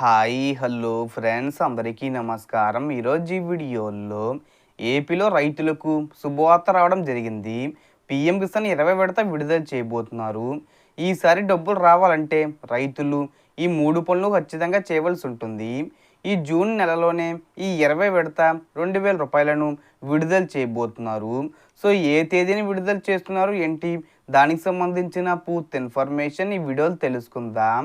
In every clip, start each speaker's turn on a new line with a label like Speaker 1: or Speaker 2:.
Speaker 1: Hi hello friends. అందరికీ నమస్కారం. ఈరోజు ఈ వీడియోలో ఏపీలో రైతులకు శుభవార్త రావడం జరిగింది. పిఎం కిసాన్ ఇరవై విడత విడుదల చేయబోతున్నారు. ఈసారి డబ్బులు రావాలంటే రైతులు ఈ మూడు పనులు ఖచ్చితంగా చేయవలసి ఉంటుంది. ఈ జూన్ నెలలోనే ఈ ఇరవై విడత రెండు వేల రూపాయలను విడుదల చేయబోతున్నారు. సో ఏ తేదీని విడుదల చేస్తున్నారు ఏంటి? దానికి సంబంధించిన పూర్తి ఇన్ఫర్మేషన్ ఈ వీడియోలు తెలుసుకుందాం.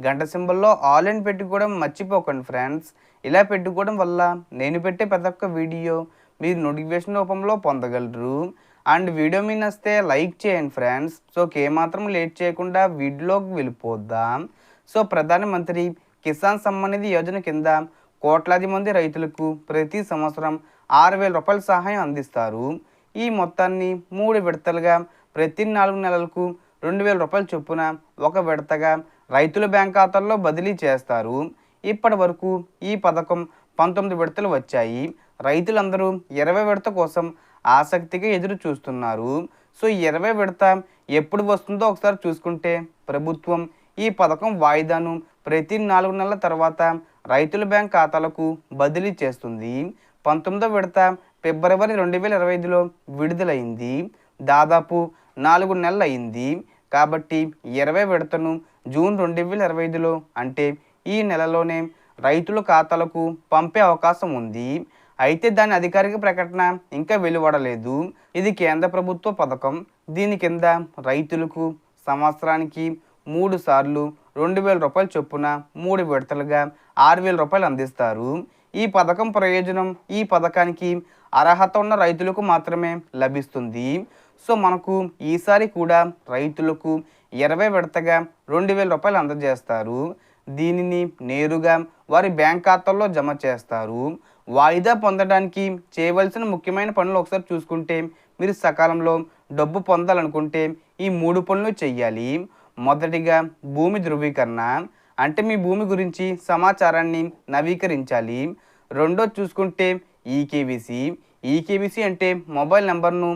Speaker 1: గంట సింబల్లో ఆల్ అండ్ పెట్టుకోవడం మర్చిపోకండి ఫ్రెండ్స్ ఇలా పెట్టుకోవడం వల్ల నేను పెట్టే ప్రతి ఒక్క వీడియో మీరు నోటిఫికేషన్ రూపంలో పొందగలరు. అండ్ వీడియో మీ నస్తే లైక్ చేయండి ఫ్రెండ్స్ సో ఏమాత్రం లేట్ చేయకుండా వీడియోలోకి వెళ్ళిపోద్దాం సో ప్రధానమంత్రి కిసాన్ సమ్మాన్ నిధి యోజన కింద కోట్లాది మంది రైతులకు ప్రతి సంవత్సరం ఆరు వేల రూపాయల సహాయం అందిస్తారు. ఈ మొత్తాన్ని మూడు విడతలుగా ప్రతి నాలుగు నెలలకు రెండు వేల రూపాయల చొప్పున ఒక విడతగా రైతుల బ్యాంక్ ఖాతాల్లో బదిలీ చేస్తారు. ఇప్పటి వరకు ఈ పథకం పంతొమ్మిది విడతలు వచ్చాయి. రైతులందరూ ఇరవై విడత కోసం ఆసక్తిగా ఎదురు చూస్తున్నారు. సో ఇరవై విడత ఎప్పుడు వస్తుందో ఒకసారి చూసుకుంటే ప్రభుత్వం ఈ పథకం వాయిదాను ప్రతి నాలుగు నెలల తర్వాత రైతుల బ్యాంక్ ఖాతాలకు బదిలీ చేస్తుంది. పంతొమ్మిదో విడత ఫిబ్రవరి రెండు వేల ఇరవై ఐదులో విడుదలైంది. దాదాపు నాలుగు నెలలు అయింది కాబట్టి ఇరవై విడతను జూన్ రెండు వేల ఇరవై ఐదులో అంటే ఈ నెలలోనే రైతుల ఖాతాలకు పంపే అవకాశం ఉంది. అయితే దాని అధికారిక ప్రకటన ఇంకా వెలువడలేదు. ఇది కేంద్ర ప్రభుత్వ పథకం. దీని కింద రైతులకు సంవత్సరానికి మూడు సార్లు రెండు వేల రూపాయల చొప్పున మూడు విడతలుగా ఆరు వేల రూపాయలు అందిస్తారు. ఈ పథకం ప్రయోజనం ఈ పథకానికి అర్హత ఉన్న రైతులకు మాత్రమే లభిస్తుంది. సో మనకు ఈసారి కూడా రైతులకు ఇరవై విడతగా రెండు వేల రూపాయలు అందజేస్తారు. దీనిని నేరుగా వారి బ్యాంక్ ఖాతాల్లో జమ చేస్తారు. వాయిదా పొందడానికి చేయవలసిన ముఖ్యమైన పనులు ఒకసారి చూసుకుంటే మీరు సకాలంలో డబ్బు పొందాలనుకుంటే ఈ మూడు పనులు చెయ్యాలి. మొదటిగా భూమి ధృవీకరణ అంటే మీ భూమి గురించి సమాచారాన్ని నవీకరించాలి. రెండో చూసుకుంటే ఈకేబీసీ ఈకేబీసీ అంటే మొబైల్ నెంబర్ను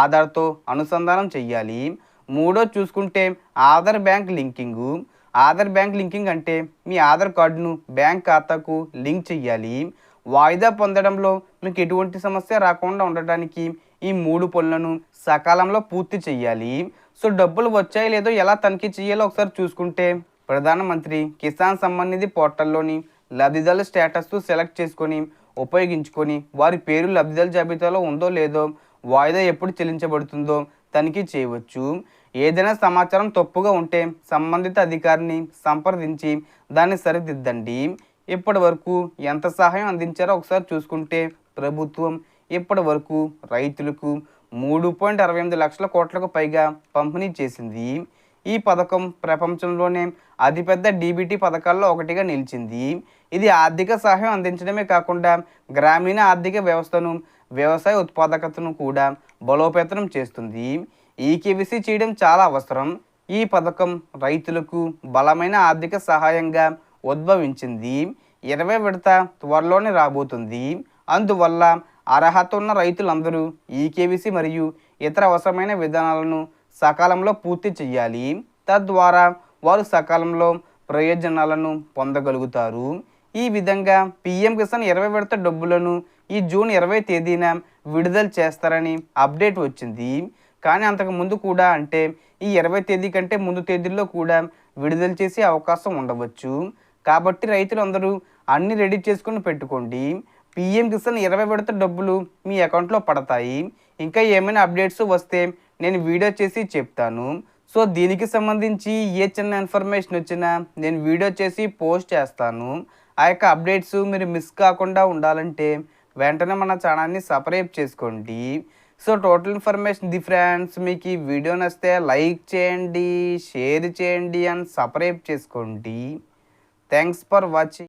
Speaker 1: ఆధార్తో అనుసంధానం చెయ్యాలి. మూడో చూసుకుంటే Aadhaar bank linking. Aadhaar bank linking అంటే మీ ఆధార్ కార్డును బ్యాంక్ ఖాతాకు లింక్ చేయాలి వాయిదా పొందడంలో మీకు ఎటువంటి సమస్య రాకుండా ఉండటానికి ఈ మూడు పనులను సకాలంలో పూర్తి చేయాలి సో డబ్బులు వచ్చాయి లేదో ఎలా తనిఖీ చేయాలో ఒకసారి చూసుకుంటే ప్రధానమంత్రి కిసాన్ సమ్మాన్ నిధి పోర్టల్లోని లబ్ధిదారుల స్టేటస్ సెలెక్ట్ చేసుకొని ఉపయోగించుకొని వారి పేరు లబ్ధిదారుల జాబితాలో ఉందో లేదో వాయిదా ఎప్పుడు చెల్లించబడుతుందో తనిఖీ చేయవచ్చు. ఏదైనా సమాచారం తప్పుగా ఉంటే సంబంధిత అధికారిని సంప్రదించి దాన్ని సరిదిద్దండి. ఇప్పటి వరకు ఎంత సహాయం అందించారో ఒకసారి చూసుకుంటే ప్రభుత్వం ఇప్పటి వరకు రైతులకు మూడు పాయింట్ అరవై ఎనిమిది లక్షల కోట్లకు పైగా పంపిణీ చేసింది. ఈ పథకం ప్రపంచంలోనే అతిపెద్ద డీబీటీ పథకాల్లో ఒకటిగా నిలిచింది. ఇది ఆర్థిక సహాయం అందించడమే కాకుండా గ్రామీణ ఆర్థిక వ్యవస్థను వ్యవసాయ ఉత్పాదకతను కూడా బలోపేతం చేస్తుంది. ఈ కేవీసీ చేయడం చాలా అవసరం. ఈ పథకం రైతులకు బలమైన ఆర్థిక సహాయంగా ఉద్భవించింది. ఇరవై విడత త్వరలోనే రాబోతుంది. అందువల్ల అర్హత ఉన్న రైతులందరూ ఈ మరియు ఇతర అవసరమైన విధానాలను సకాలంలో పూర్తి చేయాలి. తద్వారా వారు సకాలంలో ప్రయోజనాలను పొందగలుగుతారు. ఈ విధంగా పిఎం కిసాన్ ఇరవై విడత డబ్బులను ఈ జూన్ ఇరవై తేదీన విడుదల చేస్తారని అప్డేట్ వచ్చింది. కానీ అంతకు ముందు కూడా అంటే ఈ ఇరవై తేదీ కంటే ముందు తేదీల్లో కూడా విడుదల చేసే అవకాశం ఉండవచ్చు. కాబట్టి రైతులందరూ అన్ని రెడీ చేసుకుని పెట్టుకోండి. పిఎం కిసాన్ ఇరవై విడత డబ్బులు మీ అకౌంట్లో పడతాయి. ఇంకా ఏమైనా అప్డేట్స్ వస్తే నేను వీడియో చేసి చెప్తాను. సో దీనికి సంబంధించి ఏ చిన్న ఇన్ఫర్మేషన్ వచ్చినా నేను వీడియో చేసి పోస్ట్ చేస్తాను. ఆ యొక్క అప్డేట్స్ మీరు మిస్ కాకుండా ఉండాలంటే వెంటనే మన ఛానల్ని సబ్స్క్రైబ్ చేసుకోండి. So total information the friends మీకు ఈ వీడియో నచ్చితే లైక్ చేయండి షేర్ చేయండి అండ్ సబ్స్క్రైబ్ చేసుకోండి. Thanks for watching.